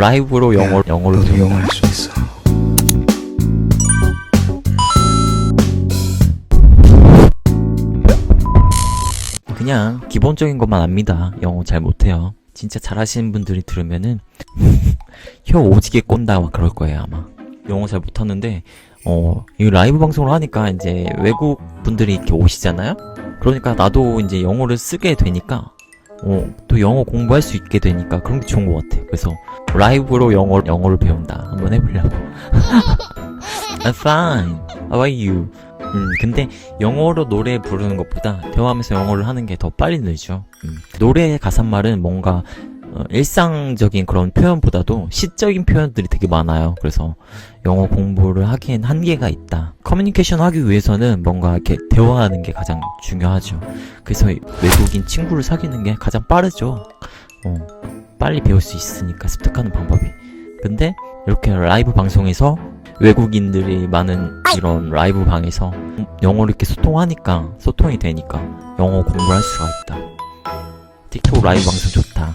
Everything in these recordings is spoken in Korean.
라이브로 영어 영어로 너도 영어 할수 있어. 그냥 기본적인 것만 압니다. 영어 잘 못해요. 진짜 잘하시는 분들이 들으면은 혀 오지게 꼰다 막 그럴 거예요 아마. 영어 잘 못하는데 어 이 라이브 방송을 하니까 이제 외국 분들이 이렇게 오시잖아요. 그러니까 나도 이제 영어를 쓰게 되니까 어 또 영어 공부할 수 있게 되니까 그런 게 좋은 것 같아. 그래서 라이브로 영어 영어를 배운다. 한번 해보려고. I'm fine. How are you? 음, 근데 영어로 노래 부르는 것보다 대화하면서 영어를 하는 게 더 빨리 늘죠. 음. 노래 가사말은 뭔가 어, 일상적인 그런 표현보다도 시적인 표현들이 되게 많아요. 그래서 영어 공부를 하기엔 한계가 있다. 커뮤니케이션 하기 위해서는 뭔가 이렇게 대화하는 게 가장 중요하죠. 그래서 외국인 친구를 사귀는 게 가장 빠르죠. 어, 빨리 배울 수 있으니까 습득하는 방법이. 근데 이렇게 라이브 방송에서 외국인들이 많은 이런 라이브 방에서 영어를 이렇게 소통하니까 소통이 되니까 영어 공부를 할 수가 있다. 틱톡 라이브 방송 좋다.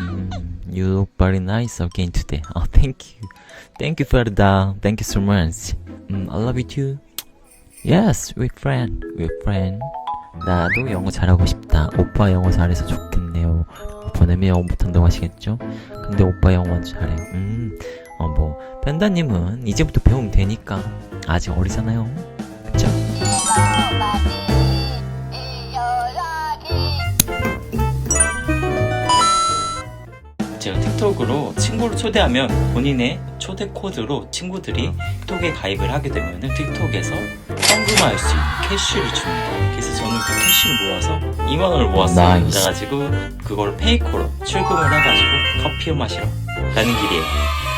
음, you look very nice again today. Oh, thank you. Thank you for that. Thank you so much. 음, I love you too. Yes, we're friend. We're friend. 나도 영어 잘하고 싶다. 오빠 영어 잘해서 좋겠네요. 보내면 영어 못한다고 하시겠죠? 근데 오빠 영어 완전 잘해요. 음, 어, 뭐, 펜다님은 이제부터 배우면 되니까. 아직 어리잖아요. 그쵸? 제가 틱톡으로 친구를 초대하면 본인의 초대 코드로 친구들이 틱톡에 가입을 하게 되면 틱톡에서 현금화할 수 있는 캐시를 줍니다. 그래서 저는 그 캐시를 모아서 2만 원을 모았어요. 나이스. 그래가지고 그걸 페이커로 출금을 해가지고 커피 마시러 가는 길이에요.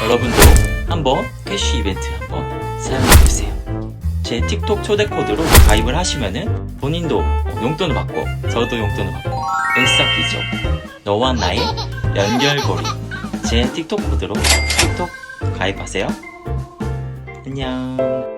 여러분도 한번 캐시 이벤트 한번 사용해보세요. 제 틱톡 초대 코드로 가입을 하시면은 본인도 용돈을 받고 저도 용돈을 받고 일석이조 너와 나의 연결고리 제 틱톡 코드로 틱톡 가입하세요. 안녕.